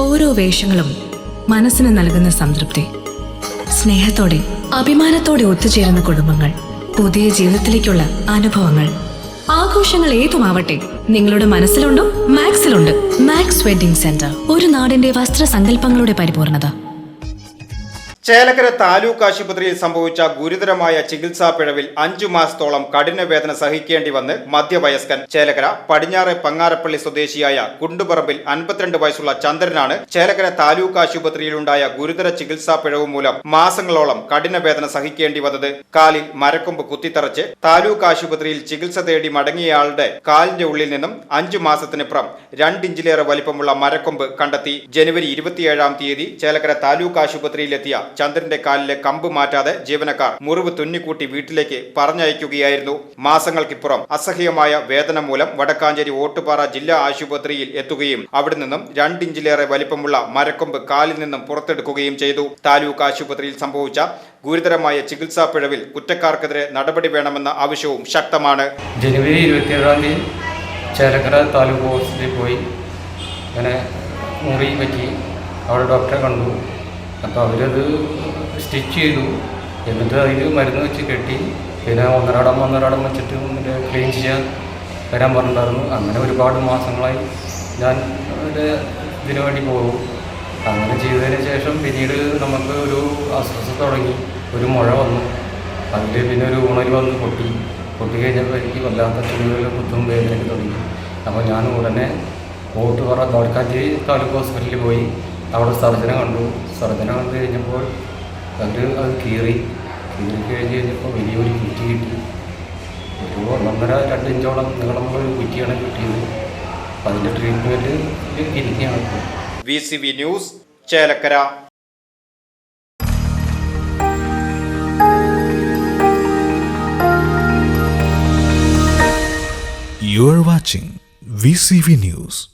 ഓരോ വേഷങ്ങളും മനസ്സിന് നൽകുന്ന സംതൃപ്തി. സ്നേഹത്തോടെ അഭിമാനത്തോടെ ഒത്തുചേരുന്ന കുടുംബങ്ങൾ പുതിയ ജീവിതത്തിലേക്കുള്ള അനുഭവങ്ങൾ. ആഘോഷങ്ങൾ ഏതുമാവട്ടെ നിങ്ങളുടെ മനസ്സിലുണ്ടോ? മാക്സിലുണ്ട്. Max wedding centre. ഒരു നാടിന്റെ വസ്ത്രസങ്കല്പങ്ങളുടെ പരിപൂർണത. ചേലക്കര താലൂക്ക് ആശുപത്രിയിൽ സംഭവിച്ച ഗുരുതരമായ ചികിത്സാ പിഴവിൽ അഞ്ചു മാസത്തോളം കഠിന വേദന സഹിക്കേണ്ടി വന്ന് മധ്യവയസ്കൻ ചേലക്കര പടിഞ്ഞാറെ പങ്ങാരപ്പള്ളി സ്വദേശിയായ കുണ്ടുപറമ്പിൽ അൻപത്തിരണ്ട് വയസ്സുള്ള ചന്ദ്രനാണ് ചേലക്കര താലൂക്ക് ആശുപത്രിയിലുണ്ടായ ഗുരുതര ചികിത്സാ പിഴവ് മൂലം മാസങ്ങളോളം കഠിന വേദന സഹിക്കേണ്ടി വന്നത് കാലിൽ മരക്കൊമ്പ് കുത്തിത്തറച്ച് താലൂക്ക് ആശുപത്രിയിൽ ചികിത്സ തേടി മടങ്ങിയയാളുടെ കാലിന്റെ ഉള്ളിൽ നിന്നും അഞ്ചു മാസത്തിനിപ്പുറം രണ്ടിഞ്ചിലേറെ വലിപ്പമുള്ള മരക്കൊമ്പ് കണ്ടെത്തി ജനുവരി ഇരുപത്തിയേഴാം തീയതി ചേലക്കര താലൂക്ക് ആശുപത്രിയിലെത്തിയ ചന്ദ്രന്റെ കാലിലെ കമ്പ് മാറ്റാതെ ജീവനക്കാർ മുറിവ് തുന്നിക്കൂട്ടി വീട്ടിലേക്ക് പറഞ്ഞയക്കുകയായിരുന്നു. മാസങ്ങൾക്കിപ്പുറം അസഹ്യമായ വേദന മൂലം വടക്കാഞ്ചേരി ഓട്ടുപാറ ജില്ലാ ആശുപത്രിയിൽ എത്തുകയും അവിടെ നിന്നും രണ്ടിഞ്ചിലേറെ വലിപ്പമുള്ള മരക്കൊമ്പ് കാലിൽ നിന്നും പുറത്തെടുക്കുകയും ചെയ്തു. താലൂക്ക് ആശുപത്രിയിൽ സംഭവിച്ച ഗുരുതരമായ ചികിത്സാ പിഴവിൽ കുറ്റക്കാർക്കെതിരെ നടപടി വേണമെന്ന ആവശ്യവും ശക്തമാണ്. ജനുവരി ഇരുപത്തിയേഴാം തീയതി ചേലക്കര താലൂക്ക് ഹോസ്പിറ്റലിൽ പോയി. അങ്ങനെ മുറി പറ്റി. അവിടെ ഡോക്ടറെ കണ്ടു. അപ്പോൾ അവരത് സ്റ്റിച്ച് ചെയ്തു. എന്നിട്ട് അതിൽ മരുന്ന് വെച്ച് കെട്ടി. പിന്നെ ഒന്നരാടം ഒന്നരാടം വെച്ചിട്ട് മറ്റേ ക്ലീൻ ചെയ്യാൻ വരാൻ പറഞ്ഞിട്ടുണ്ടായിരുന്നു. അങ്ങനെ ഒരുപാട് മാസങ്ങളായി ഞാൻ ഒരു ഇതിനു വേണ്ടി പോകും. അങ്ങനെ ചെയ്തതിന് ശേഷം പിന്നീട് നമുക്ക് ഒരു അസ്വസ്ഥത തുടങ്ങി. ഒരു മുഴ വന്നു. അതിൽ പിന്നെ ഒരു ഉണൽ വന്ന് പൊട്ടി. പൊട്ടി കഴിഞ്ഞപ്പോൾ എനിക്ക് വല്ലാത്ത ചെളികളിൽ കുത്തും വേദനയ്ക്ക് തുടങ്ങി. അപ്പോൾ ഞാൻ ഉടനെ കോട്ടുപറ വടക്കാഞ്ചേരി താലൂക്ക് ഹോസ്പിറ്റലിൽ പോയി. അവിടെ സർജന കണ്ടു. സർജന കണ്ടു കഴിഞ്ഞപ്പോൾ അവർ അത് കീറി. കീറി കഴിഞ്ഞ് കഴിഞ്ഞപ്പോൾ വലിയൊരു കുറ്റി കിട്ടി. ഒരു ഒന്നൊന്നര രണ്ട് ഇഞ്ചോളം നീളമുള്ള ഒരു കുറ്റിയാണ് കിട്ടിയത്. അപ്പം അതിന്റെ ട്രീറ്റ്മെന്റ് ഇരിക്കുകയാണ് V C V news Chelakkara. You are watching VCV News.